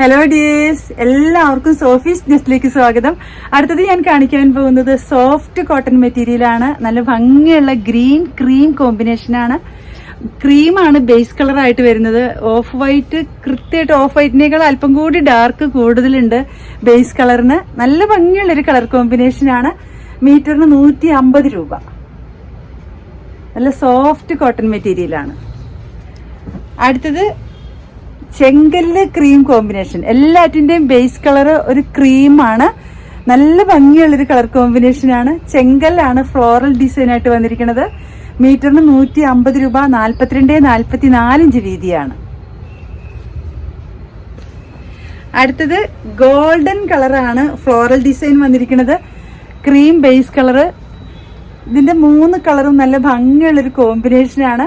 Hello dears എല്ലാവർക്കും സോഫീസ് നെസ്റ്റിലേക്ക് സ്വാഗതം. അടുത്തത് ഞാൻ കാണിക്കാൻ പോകുന്നത് സോഫ്റ്റ് കോട്ടൺ മെറ്റീരിയൽ ആണ്. നല്ല ഭംഗിയുള്ള ഗ്രീൻ ക്രീം കോമ്പിനേഷനാണ് ക്രീമാണ് ബേസ് കളറായിട്ട് വരുന്നത്. ഓഫ് വൈറ്റ് കൃത്യമായിട്ട് ഓഫ് വൈറ്റിനേക്കാൾ അല്പം കൂടി ഡാർക്ക് കൂടുതലുണ്ട് ബേസ് കളറിന് നല്ല ഭംഗിയുള്ള ഒരു കളർ കോമ്പിനേഷനാണ് മീറ്ററിന് നൂറ്റി അമ്പത് രൂപ. നല്ല സോഫ്റ്റ് കോട്ടൺ മെറ്റീരിയലാണ് അടുത്തത് ചെങ്കല്ല് ക്രീം കോമ്പിനേഷൻ എല്ലാറ്റിന്റെയും ബേസ് കളർ ഒരു ക്രീമാണ് നല്ല ഭംഗിയുള്ളൊരു കളർ കോമ്പിനേഷനാണ് ചെങ്കല്ലാണ് ഫ്ലോറൽ ഡിസൈനായിട്ട് വന്നിരിക്കുന്നത്. മീറ്ററിന് നൂറ്റി അമ്പത് രൂപ നാൽപ്പത്തിരണ്ട് നാൽപ്പത്തി നാലിഞ്ച് വീതിയാണ്. അടുത്തത് ഗോൾഡൻ കളറാണ് ഫ്ലോറൽ ഡിസൈൻ വന്നിരിക്കുന്നത്. ക്രീം ബേസ് കളറ് ഇതിന്റെ മൂന്ന് കളറും നല്ല ഭംഗിയുള്ളൊരു കോമ്പിനേഷനാണ്